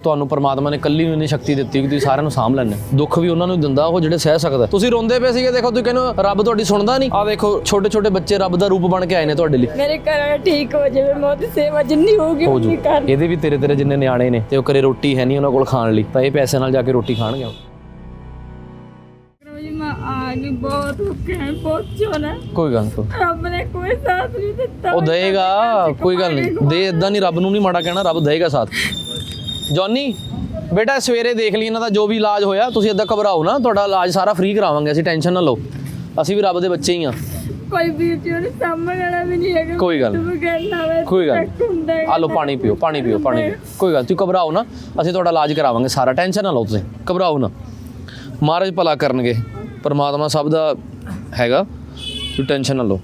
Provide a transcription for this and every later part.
ਤੁਹਾਨੂੰ ਪਰਮਾਤਮਾ ਨੇ ਕੱਲੀ ਨੂੰ ਇੰਨੀ ਸ਼ਕਤੀ ਦਿੱਤੀ ਕਿ ਤੁਸੀਂ ਸਾਰਿਆਂ ਨੂੰ ਸਾਂਭ ਲੈਣੇ ਦੁੱਖ ਵੀ ਉਹਨਾਂ ਨੂੰ ਦਿੰਦਾ ਉਹ ਜਿਹੜੇ ਸਹਿ ਸਕਦਾ ਤੁਸੀਂ ਰੋਂਦੇ ਪਏ ਸੀਗੇ ਦੇਖੋ ਤੁਸੀਂ ਕਹਿੰਦੇ ਰੱਬ ਤੁਹਾਡੀ ਸੁਣਦਾ ਨਹੀਂ। ਆ ਦੇਖੋ ਛੋਟੇ ਛੋਟੇ ਬੱਚੇ ਰੱਬ ਦਾ ਰੂਪ ਬਣ ਕੇ ਆਏ ਨੇ ਤੁਹਾਡੇ ਲਈ। ਮੇਰੇ ਘਰ ਠੀਕ ਹੋ ਜਾਵੇ ਮੈਂ ਉਹਦੀ ਸੇਵਾ ਜਿੰਨੀ ਹੋਊਗੀ ਹੋ ਜੂ। ਉਨੀ ਕਰ ਇਹਦੇ ਵੀ ਤੇਰੇ ਤੇਰੇ ਜਿੰਨੇ ਨਿਆਣੇ ਨੇ ਤੇ ਉਹ ਕਰੇ ਰੋਟੀ ਹੈ ਨਹੀਂ ਉਹਨਾਂ ਕੋਲ ਖਾਣ ਲਈ ਤਾਂ ਇਹ ਪੈਸੇ ਨਾਲ ਜਾ ਕੇ ਰੋਟੀ ਖਾਣਗੇ ਉਹ। ਜੀ ਮੈਂ ਆ ਨਹੀਂ ਬਹੁਤ ਔਖੇ ਹੈ ਪਹੁੰਚੋ ਨਾ ਕੋਈ ਗੱਲ ਨਹੀਂ ਰੱਬ ਨੇ ਕੋਈ ਸਾਥ ਨਹੀਂ ਦਿੱਤਾ। ਉਹ ਦੇਗਾ ਕੋਈ ਗੱਲ ਨਹੀਂ ਦੇ ਇਦਾਂ ਨਹੀਂ ਰੱਬ ਨੂੰ ਨਹੀਂ ਮਾੜਾ ਕਹਿਣਾ ਰੱਬ ਦੇਗਾ ਸਾਥ। ਜੌਨੀ ਬੇਟਾ ਸਵੇਰੇ ਦੇਖ ਲਈ ਇਹਨਾਂ ਦਾ ਜੋ ਵੀ ਇਲਾਜ ਹੋਇਆ ਤੁਸੀਂ ਇਦਾਂ ਘਬਰਾਓ ਨਾ ਤੁਹਾਡਾ ਇਲਾਜ ਸਾਰਾ ਫ੍ਰੀ ਕਰਾਵਾਂਗੇ ਅਸੀਂ ਟੈਨਸ਼ਨ ਨਾ ਲਓ। ਅਸੀਂ ਵੀ ਰੱਬ ਦੇ ਬੱਚੇ ਹੀ ਆ। ਕੋਈ ਵੀਰ ਜੀ ਉਹਨੇ ਸਾਹਮਣੇ ਵਾਲਾ ਵੀ ਨਹੀਂ ਹੈਗਾ ਕੋਈ ਗੱਲ ਵੇ ਕੋਈ ਗੱਲ। ਆ ਲਓ ਪਾਣੀ ਪੀਓ ਪਾਣੀ ਪੀਓ ਪਾਣੀ ਕੋਈ ਗੱਲ ਤੁਸੀਂ ਘਬਰਾਓ ਨਾ ਅਸੀਂ ਤੁਹਾਡਾ ਇਲਾਜ ਕਰਾਵਾਂਗੇ ਸਾਰਾ ਟੈਨਸ਼ਨ ਨਾ ਲਓ ਤੁਸੀਂ ਘਬਰਾਓ ਨਾ। ਮਹਾਰਾਜ ਭਲਾ ਕਰਨਗੇ ਪਰਮਾਤਮਾ ਸਭ ਦਾ ਹੈਗਾ ਤੁਸੀਂ ਟੈਨਸ਼ਨ ਨਾ ਲਓ।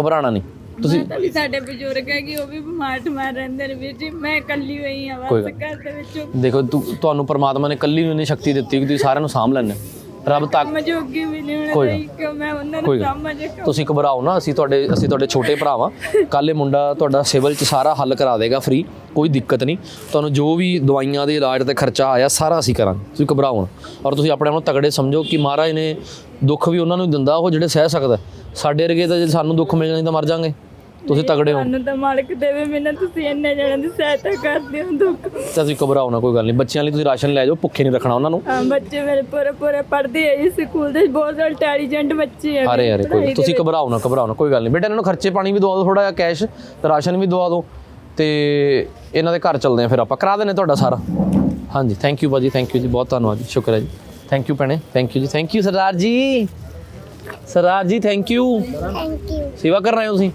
ਘਬਰਾਣਾ ਨਹੀਂ। ਤੁਸੀਂ ਤੁਸੀਂ ਵੀ ਸਾਡੇ ਬਜ਼ੁਰਗ ਹੈਗੇ ਉਹ ਵੀ ਬਿਮਾਰ ਠਮਾਰ ਰਹਿੰਦੇ ਨੇ ਵੀਰ ਜੀ। ਮੈਂ ਇਕੱਲੀ ਹੋਈ ਆ ਕੋਈ ਬਸ ਗੱਲ ਘਰ ਦੇ ਵਿੱਚ। ਦੇਖੋ ਤੁ- ਤੁਹਾਨੂੰ ਪਰਮਾਤਮਾ ਨੇ ਕੱਲੀ ਨੂੰ ਇੰਨੀ ਸ਼ਕਤੀ ਦਿੱਤੀ ਕਿ ਤੁਸੀਂ ਸਾਰਿਆਂ ਨੂੰ ਸਾਂਭ ਲੈਣੇ ਰੱਬ ਤੱਕ ਮਜੋਗੀ ਵੀ ਨਹੀਂ ਹੋਣੇ ਕੋਈ ਚਾਹੀਦੀ ਕਿ ਮੈਂ ਉਹਨਾਂ ਕੋਈ ਨੂੰ ਗੱਲ। ਸਮਝ ਤੁਸੀਂ ਘਬਰਾਓ ਨਾ ਅਸੀਂ ਤੁਹਾਡੇ ਅਸੀਂ ਤੁਹਾਡੇ ਛੋਟੇ ਭਰਾਵਾਂ ਕੱਲ੍ਹ ਇਹ ਮੁੰਡਾ ਤੁਹਾਡਾ ਸਿਵਲ 'ਚ ਸਾਰਾ ਹੱਲ ਕਰਾ ਦੇਗਾ ਫ੍ਰੀ ਕੋਈ ਦਿੱਕਤ ਨਹੀਂ। ਤੁਹਾਨੂੰ ਜੋ ਵੀ ਦਵਾਈਆਂ ਦੇ ਇਲਾਜ ਤੇ ਖਰਚਾ ਆਇਆ ਸਾਰਾ ਅਸੀਂ ਕਰਾਂਗੇ। ਤੁਸੀਂ ਘਬਰਾਓ ਨਾ। ਔਰ ਤੁਸੀਂ ਆਪਣੇ ਆਪ ਨੂੰ ਤਗੜੇ ਸਮਝੋ ਕਿ ਮਹਾਰਾਜ ਨੇ ਦੁੱਖ ਵੀ ਉਹਨਾਂ ਨੂੰ ਦਿੰਦਾ ਉਹ ਜਿਹੜੇ ਸਹਿ ਸਕਦਾ। ਸਾਡੇ ਵਰਗੇ ਤਾਂ ਜੇ ਸਾਨੂੰ ਦੁੱਖ ਮਿਲ ਜਾਣੀ ਤਾਂ ਮਰ ਜਾਾਂਗੇ। ਤੁਸੀਂ ਤਗੜੇ ਹੋ। ਤੁਹਾਨੂੰ ਤਾਂ ਮਾਲਕ ਦੇਵੇ ਮੈਨੂੰ ਤੁਸੀਂ ਇੰਨੇ ਜਣਾਂ ਦੀ ਸਹਾਇਤਾ ਕਰਦੇ ਹੋ ਦੁੱਖ। ਤਾਂ ਤੁਸੀਂ ਘਬਰਾਓ ਨਾ ਕੋਈ ਗੱਲ ਨਹੀਂ। ਬੱਚਿਆਂ ਲਈ ਤੁਸੀਂ ਰਾਸ਼ਨ ਲੈ ਜਾਓ ਭੁੱਖੇ ਨਹੀਂ ਰੱਖਣਾ ਉਹਨਾਂ ਨੂੰ। ਹਾਂ ਬੱਚੇ ਮੇਰੇ ਪੂਰੇ ਪੂਰੇ ਪੜ੍ਹਦੇ ਆ ਇਸ ਸਕੂਲ ਦੇ ਬਹੁਤ ਇੰਟੈਲੀਜੈਂਟ ਬੱਚੇ ਆ। ਅਰੇ ਅਰੇ ਕੋਈ ਤੁਸੀਂ ਘਬਰਾਓ ਨਾ ਘਬਰਾਓ ਨਾ ਕੋਈ ਗੱਲ ਨਹੀਂ। ਬੇਟਾ ਇਹਨਾਂ ਨੂੰ ਖਰਚੇ ਪਾਣੀ ਵੀ ਦਵਾ ਦਿਓ ਥੋੜਾ ਜਿਹਾ ਕੈਸ਼ ਤੇ ਰਾਸ਼ਨ ਵੀ ਦਵਾ ਦਿਓ। ਤੇ ਇਹਨਾਂ ਦੇ ਘਰ ਚੱਲਦੇ ਆ ਫਿਰ ਆਪਾਂ। ਕਰਾ ਦਿੰਦੇ ਤੁਹਾਡਾ ਸਾਰਾ। ਹਾਂਜੀ ਥੈਂਕ ਯੂ ਬਾਜੀ ਥੈਂਕ ਯੂ ਜੀ ਬਹੁਤ ਧੰਨਵਾਦ ਜੀ ਸ਼ੁਕਰ ਹੈ ਜੀ। ਥੈਂਕ ਯੂ ਭੈਣੇ ਥੈਂਕ ਯੂ ਜੀ thank you Sardar ji. Sardar ji thank you thank you ਸੇਵਾ ਕਰ ਰਹੇ ਹੋ ਤੁਸੀਂ?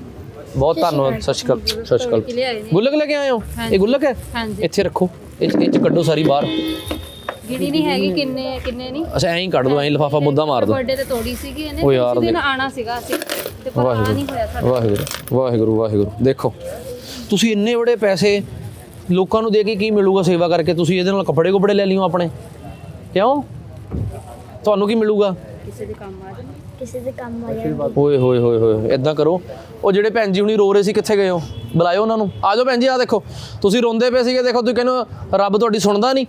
ਬਹੁਤ ਧੰਨਵਾਦ ਸਤਿ ਸ਼੍ਰੀ ਅਕਾਲ ਸਤਿ ਸ਼੍ਰੀ ਅਕਾਲ। ਗੁੱਲਕ ਲੈ ਕੇ ਆਏ ਹੋ? ਇਹ ਗੁੱਲਕ ਹੈ? ਇੱਥੇ ਰੱਖੋ ਇਹ ਇਹ ਚ ਕੱਢੋ ਸਾਰੀ ਬਾਹਰ। ਗਿਣੀ ਨਹੀਂ ਹੈਗੀ ਕਿੰਨੇ ਕਿੰਨੇ ਨਹੀਂ ਅੱਛਾ ਐਂ ਹੀ ਕੱਢ ਦੋ ਐਂ ਲਫਾਫਾ ਮੁੱਦਾ ਮਾਰ ਦੋ। ਬਰਥਡੇ ਤੇ ਤੋੜੀ ਸੀਗੀ ਇਹਨੇ ਉਸ ਦਿਨ ਆਣਾ ਸੀਗਾ ਅਸੀਂ। ਤੇ ਪਰ ਨਹੀਂ ਹੋਇਆ ਸਾਡਾ ਵਾਹਿਗੁਰੂ ਵਾਹਿਗੁਰੂ ਵਾਹਿਗੁਰੂ। ਦੇਖੋ ਤੁਸੀਂ ਇੰਨੇ ਬੜੇ ਪੈਸੇ ਲੋਕਾਂ ਨੂੰ ਦੇ ਕੇ ਕੀ ਮਿਲੂਗਾ ਸੇਵਾ ਕਰਕੇ? ਤੁਸੀਂ ਇਹਦੇ ਨਾਲ ਕੱਪੜੇ ਕੁਪੜੇ ਲੈ ਲਿਓ ਆਪਣੇ। ਕਿਉਂ? ਤੁਹਾਨੂੰ ਕੀ ਮਿਲੂਗਾ? ਕਿਸੇ ਦੇ ਕੰਮ ਆ ਜਾਣਾ। ਕਿਸੇ ਦੇ ਕੰਮ ਆ ਜਾਣਾ ਓਏ ਹੋਏ ਹੋਏ ਹੋਏ ਇਦਾਂ ਕਰੋ। ਉਹ ਜਿਹੜੇ ਭੈਣ ਜੀ ਹੁਣੀ ਰੋ ਰਹੇ ਸੀ ਕਿੱਥੇ ਗਏ ਹੋ? ਬੁਲਾਇਓ ਉਹਨਾਂ ਨੂੰ। ਆ ਜਾਓ ਭੈਣ ਜੀ ਆ ਦੇਖੋ। ਤੁਸੀਂ ਰੋਂਦੇ ਪਏ ਸੀਗੇ ਦੇਖੋ ਤੁਸੀਂ ਕਹਿੰਦੇ ਰੱਬ ਤੁਹਾਡੀ ਸੁਣਦਾ ਨਹੀਂ।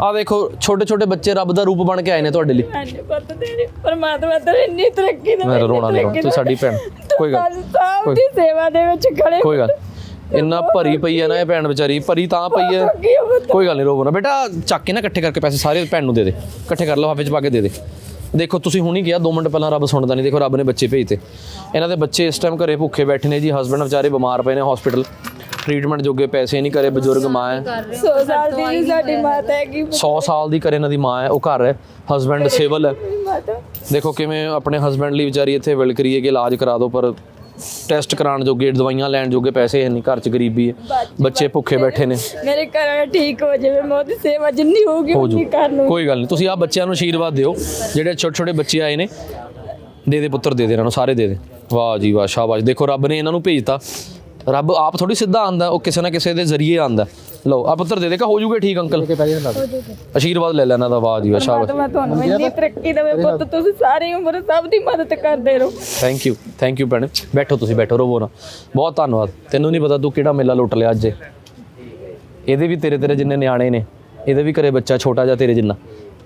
ਆ ਦੇਖੋ ਛੋਟੇ ਛੋਟੇ ਬੱਚੇ ਰੱਬ ਦਾ ਰੂਪ ਬਣ ਕੇ ਆਏ ਨੇ ਤੁਹਾਡੇ ਲਈ। ਮੈਨੂੰ ਪਤਾ ਤੇਰੀ ਪਰਮਾਤਮਾ ਤੇਰੀ ਇੰਨੀ ਤਰੱਕੀ ਦੇ ਮੈਂ ਰੋਣਾ ਨਹੀਂ ਤੂੰ ਸਾਡੀ ਭੈਣ। ਕੋਈ ਗੱਲ ਸਾਹਿਬ ਦੀ ਸੇਵਾ ਦੇ ਵਿੱਚ ਖੜੇ ਕੋਈ ਗੱਲ। ਇੰਨਾ ਭਰੀ ਪਈ ਹੈ ਨਾ ਇਹ ਭੈਣ ਵਿਚਾਰੀ। ਭਰੀ ਤਾਂ ਪਈ ਹੋ। ਕੋਈ ਗੱਲ ਨਹੀਂ ਰੋਵੋ ਨਾ ਬੇਟਾ ਚੱਕ ਕੇ ਨਾ ਇਕੱਠੇ ਕਰਕੇ ਪੈਸੇ ਸਾਰੇ ਭੈਣ ਨੂੰ ਦੇ ਦੇ। ਇਕੱਠੇ ਕਰ ਲਓ ਹਾਫੇ ਚ ਪਾ ਕੇ ਦੇ ਦੇ। ਦੇਖੋ ਤੁਸੀਂ ਹੁਣੀ ਕਿਹਾ 2 ਮਿੰਟ ਪਹਿਲਾਂ ਰੱਬ ਸੁਣਦਾ ਨਹੀਂ ਦੇਖੋ ਰੱਬ ਨੇ ਬੱਚੇ ਭੇਜਤੇ। ਇਹਨਾਂ ਦੇ ਬੱਚੇ ਇਸ ਟਾਈਮ ਘਰੇ ਭੁੱਖੇ ਬੈਠੇ ਨੇ ਜੀ ਹਸਬੰਡ ਵਿਚਾਰੇ ਬਿਮਾਰ ਪਏ ਨੇ ਹਸਪੀਟਲ ਟ੍ਰੀਟਮੈਂਟ ਜੋਗੇ ਪੈਸੇ ਨਹੀਂ ਕਰੇ ਬਜ਼ੁਰਗ ਮਾਂ ਹੈ। ਸੌ ਸਾਲ ਦੀ ਸਾਡੀ ਮਾਤਾ ਹੈਗੀ 100 ਸਾਲ ਦੀ ਕਰੇ ਇਹਨਾਂ ਦੀ ਮਾਂ ਹੈ ਉਹ ਘਰ ਹੈ ਹਸਬੰਡ ਸਿਵਲ ਹੈ। ਦੇਖੋ ਕਿਵੇਂ ਆਪਣੇ ਹਸਬੰਡ ਲਈ ਵਿਚਾਰੀ ਇੱਥੇ ਵਿਲ ਕਰੀਏ ਕਿ ਇਲਾਜ ਕਰਾ ਦਿਓ ਪਰ ਟੈਸਟ ਕਰਾਉਣ ਜੋਗੇ ਦਵਾਈਆਂ ਲੈਣ ਜੋਗੇ ਪੈਸੇ ਹੈ ਨਹੀਂ ਘਰ 'ਚ ਗਰੀਬੀ ਹੈ। ਬੱਚੇ ਭੁੱਖੇ ਬੈਠੇ ਨੇ। ਮੇਰੇ ਘਰ ਵਾਲਾ ਠੀਕ ਹੋ ਜਾਵੇ ਮੈਂ ਉਹਦੀ ਸੇਵਾ ਜਿੰਨੀ ਹੋਊਗੀ ਉਨੀ ਕਰ ਲੂੰ ਕੋਈ ਗੱਲ ਨਹੀਂ ਤੁਸੀਂ ਆ ਬੱਚਿਆਂ ਨੂੰ ਆਸ਼ੀਰਵਾਦ ਦਿਓ। ਜਿਹੜੇ ਛੋਟੇ ਛੋਟੇ ਬੱਚੇ ਆਏ ਨੇ ਦੇ ਦੇ ਪੁੱਤਰ ਦੇ ਦੇ ਇਹਨਾਂ ਨੂੰ ਸਾਰੇ ਦੇ ਦੇ। ਵਾਹ ਜੀ ਵਾਹ ਸ਼ਾਬਾਸ਼। ਦੇਖੋ ਰੱਬ ਨੇ ਇਹਨਾਂ ਨੂੰ ਭੇਜਤਾ। ਰੱਬ ਆਪ ਥੋੜੀ ਸਿੱਧਾ ਆਂਦਾ ਉਹ ਕਿਸੇ ਨਾ ਕਿਸੇ ਦੇ ਜ਼ਰੀਏ ਆਂਦਾ। ਲਓ ਆ ਪੁੱਤਰ ਦੇ ਦੇ ਕਾ ਹੋ ਜੂਗੇ ਠੀਕ ਅੰਕਲ ਆਸ਼ੀਰਵਾਦ ਲੈ ਲੈਣਾ ਦਾ ਵਾਹ ਜੀ ਵਾਹ ਸ਼ਾਬਾਸ਼ ਪਰਮਾਤਮਾ ਤੁਹਾਨੂੰ ਇੰਨੀ ਤਰੱਕੀ ਦੇਵੇ ਪੁੱਤ ਤੁਸੀਂ ਸਾਰੀ ਉਮਰ ਸਭ ਦੀ ਮਦਦ ਕਰਦੇ ਰਹੋ। ਥੈਂਕ ਯੂ ਥੈਂਕ ਯੂ ਭੈਣੇ। ਬੈਠੋ ਤੁਸੀਂ ਬੈਠੋ ਰੋਵੋ ਨਾ। ਬਹੁਤ ਧੰਨਵਾਦ। ਤੈਨੂੰ ਨਹੀਂ ਪਤਾ ਤੂੰ ਕਿਹੜਾ ਮੇਲਾ ਲੁੱਟ ਲਿਆ ਅੱਜ। ਇਹ। ਇਹਦੇ ਵੀ ਤੇਰੇ ਤੇਰੇ ਜਿੰਨੇ ਨਿਆਣੇ ਨੇ ਇਹਦੇ ਵੀ ਘਰੇ ਬੱਚਾ ਛੋਟਾ ਜਿਹਾ ਤੇਰੇ ਜਿੰਨਾ।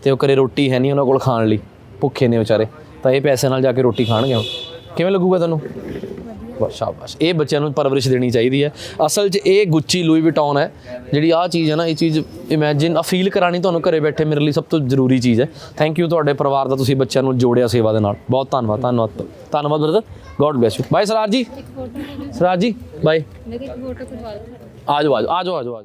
ਤੇ ਉਹ ਘਰੇ ਰੋਟੀ ਹੈ ਨਹੀਂ ਉਹਨਾਂ ਕੋਲ ਖਾਣ ਲਈ ਭੁੱਖੇ ਨੇ ਵਿਚਾਰੇ। ਤਾਂ ਇਹ ਪੈਸੇ ਨਾਲ ਜਾ ਕੇ ਰੋਟੀ ਖਾਣਗੇ ਹੁਣ। ਕਿਵੇਂ ਲੱਗੂਗਾ ਤੈਨੂੰ? ਬਸ ਸ਼ਾਬਾਸ਼। ਇਹ ਬੱਚਿਆਂ ਨੂੰ ਪਰਵਰਿਸ਼ ਦੇਣੀ ਚਾਹੀਦੀ ਹੈ। ਅਸਲ 'ਚ ਇਹ ਗੁੱਚੀ ਲੂਈ ਵਿਟੌਨ ਹੈ। ਜਿਹੜੀ ਆਹ ਚੀਜ਼ ਹੈ ਨਾ ਇਹ ਚੀਜ਼ ਇਮੇਜਿਨ ਆ ਫੀਲ ਕਰਾਣੀ ਤੁਹਾਨੂੰ ਘਰੇ ਬੈਠੇ ਮੇਰੇ ਲਈ ਸਭ ਤੋਂ ਜ਼ਰੂਰੀ ਚੀਜ਼ ਹੈ। ਥੈਂਕ ਯੂ ਤੁਹਾਡੇ ਪਰਿਵਾਰ ਦਾ ਤੁਸੀਂ ਬੱਚਿਆਂ ਨੂੰ ਜੋੜਿਆ ਸੇਵਾ ਦੇ ਨਾਲ। ਬਹੁਤ ਧੰਨਵਾਦ ਧੰਨਵਾਦ ਧੰਨਵਾਦ brother god bless you bye Siraj ji. Siraj ji bye ਮੇਰੀ ਫੋਟੋ ਖਿਚਵਾ ਲਓ ਆ ਜਾਓ ਆ ਜਾਓ ਆ ਜਾਓ ਆ ਜਾਓ।